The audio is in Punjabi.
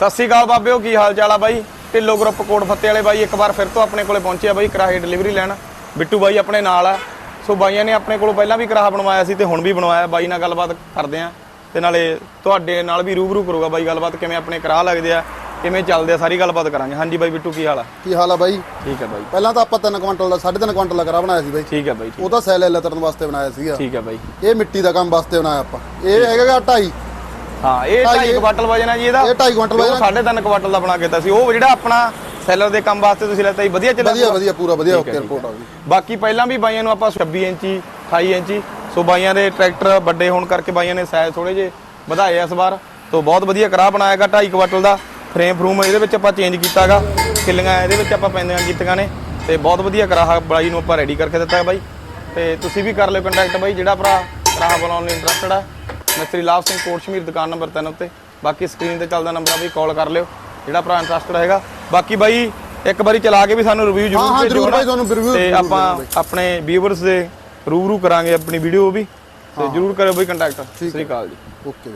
ਸਤਿ ਸ੍ਰੀ ਅਕਾਲ ਬਾਬਿਓ ਕੀ ਹਾਲ ਚਾਲ ਆ ਬਾਈ? ਢਿੱਲੋ ਗਰੁੱਪ ਕੋਟ ਫੱਤੇ ਵਾਲੇ ਬਾਈ ਇੱਕ ਵਾਰ ਫਿਰ ਤੋਂ ਆਪਣੇ ਕੋਲੇ ਪਹੁੰਚਿਆ ਬਾਈ ਕਰਾਹੇ ਡਿਲੀਵਰੀ ਲੈਣ। ਬਿੱਟੂ ਬਾਈ ਆਪਣੇ ਨਾਲ ਆ। ਸੋ ਬਾਈਆਂ ਨੇ ਆਪਣੇ ਕੋਲੋਂ ਪਹਿਲਾਂ ਵੀ ਕਰਾਹਾ ਬਣਵਾਇਆ ਸੀ ਤੇ ਹੁਣ ਵੀ ਬਣਵਾਇਆ। ਬਾਈ ਨਾਲ ਗੱਲਬਾਤ ਕਰਦੇ ਆ ਤੇ ਨਾਲੇ ਤੁਹਾਡੇ ਨਾਲ ਵੀ ਰੂਬਰੂ ਕਰੂਗਾ ਬਾਈ ਗੱਲਬਾਤ ਕਿਵੇਂ ਆਪਣੇ ਕਰਾਹ ਲੱਗਦੇ ਆ ਕਿਵੇਂ ਚੱਲਦੇ ਆ ਸਾਰੀ ਗੱਲਬਾਤ ਕਰਾਂਗੇ। ਹਾਂਜੀ ਬਾਈ ਬਿੱਟੂ ਕੀ ਹਾਲ ਆ? ਕੀ ਹਾਲ ਆ ਬਾਈ? ਠੀਕ ਹੈ ਬਾਈ। ਪਹਿਲਾਂ ਤਾਂ ਆਪਾਂ 3 ਕੁਇੰਟਲ ਦਾ 3.5 ਕੁਇੰਟਲ ਦਾ ਕਰਾ ਬਣਾਇਆ ਸੀ ਬਾਈ। ਠੀਕ ਹੈ ਬਾਈ ਉਹ ਤਾਂ ਸੈਲ ਲੈਤਰਨ ਵਾਸਤੇ ਬਣਾਇਆ ਸੀਗਾ। ਠੀਕ ਹੈ ਬਾਈ। ਇਹ ਮਿੱਟੀ ਦਾ ਕੰਮ ਵਾਸਤੇ ਬਣਾਇਆ ਆਪਾਂ। ਇਹ ਹੈਗਾ 2.5 ਹਾਂ ਇਹ ਢਾਈ 2.5 ਕੁਆਟਲ ਵਜਨ ਆ ਜੀ ਇਹਦਾ। ਇਹ ਢਾਈ ਕੁਆਂਟਲ ਤੇ ਉਹ ਵਜਨ ਆ। ਸਾਢੇ ਤਿੰਨ ਕੁਆਟਲ ਦਾ ਬਣਾ ਕੇ ਦਿੱਤਾ ਸੀ। ਉਹ ਜਿਹੜਾ ਆਪਣਾ ਸੈਲਰ ਦੇ ਕੰਮ ਵਾਸਤੇ ਤੁਸੀਂ ਲੈਤਾ ਜੀ ਵਧੀਆ ਚੱਲਿਆ ਵਧੀਆ ਪੂਰਾ? ਵਧੀਆ ਪੂਰਾ ਵਧੀਆ ਠੀਕ ਹੈ, ਓਕੇ ਠੀਕ ਰਿਪੋਰਟ ਆ ਗਈ ਬਾਕੀ ਪਹਿਲਾਂ ਵੀ ਬਾਈਆਂ ਨੂੰ ਆਪਾਂ 26 ਇੰਚੀ 28 ਇੰਚੀ ਸੋ ਬਾਈਆਂ ਦੇ ਟਰੈਕਟਰ ਵੱਡੇ ਹੋਣ ਕਰਕੇ ਬਾਈਆਂ ਨੇ ਸਾਈਜ਼ ਥੋੜੇ ਜੇ ਵਧਾਏ ਆ ਇਸ ਵਾਰ। ਤੋਂ ਬਹੁਤ ਵਧੀਆ ਕਰਾਹ ਬਣਾਇਆਗਾ 2.5 ਕੁਆਟਲ ਦਾ। ਫਰੇਮ ਫਰੂਮ ਇਹਦੇ ਵਿੱਚ ਆਪਾਂ ਚੇਂਜ ਕੀਤਾਗਾ। ਕਿੱਲੀਆਂ ਇਹਦੇ ਵਿੱਚ ਆਪਾਂ ਪੈਂਦੀਆਂ ਕੀਤੀਆਂ ਨੇ। ਤੇ ਬਹੁਤ ਵਧੀਆ ਕਰਾਹ ਬਾਈ ਨੂੰ ਆਪਾਂ ਰੈਡੀ ਕਰਕੇ ਦਿੱਤਾ ਹੈ ਬਾਈ। ਤੇ ਤੁਸੀਂ ਵੀ ਕਰ ਲਿਓ ਕੰਟੈਕਟ ਬਾਈ ਜਿਹੜਾ ਭਰਾ ਕਰਾਹ ਬਣਾਉਣ ਲਈ ਇੰਟਰਸਟਡ ਆ। ਮਿਸਤਰੀ ਲਾਭ ਸਿੰਘ ਕੋਟ ਸ਼ਮੀਰ ਦੁਕਾਨ ਨੰਬਰ 3 ਉੱਤੇ। ਬਾਕੀ ਸਕਰੀਨ ਤੇ ਚੱਲਦਾ ਨੰਬਰ ਆ ਬਈ ਕਾਲ ਕਰ ਲਿਓ। ਜਿਹੜਾ ਭਰਾ ਇੰਟਰਸਟਡ ਹੈਗਾ ਬਾਕੀ ਬਾਈ ਇੱਕ ਵਾਰੀ ਚਲਾ ਕੇ ਵੀ ਸਾਨੂੰ ਰਿਵਿਊ ਜ਼ਰੂਰ review ਤੇ ਆਪਾਂ। ਆਪਣੇ ਵੀਵਰਸ ਦੇ ਰੂਬਰੂ ਕਰਾਂਗੇ ਆਪਣੀ ਵੀਡੀਓ ਵੀ। ਤੇ ਜਰੂਰ ਕਰਿਓ ਬਈ ਕੰਟੈਕਟ ਸ੍ਰੀ ਅਕਾਲ ਜੀ। ਓਕੇ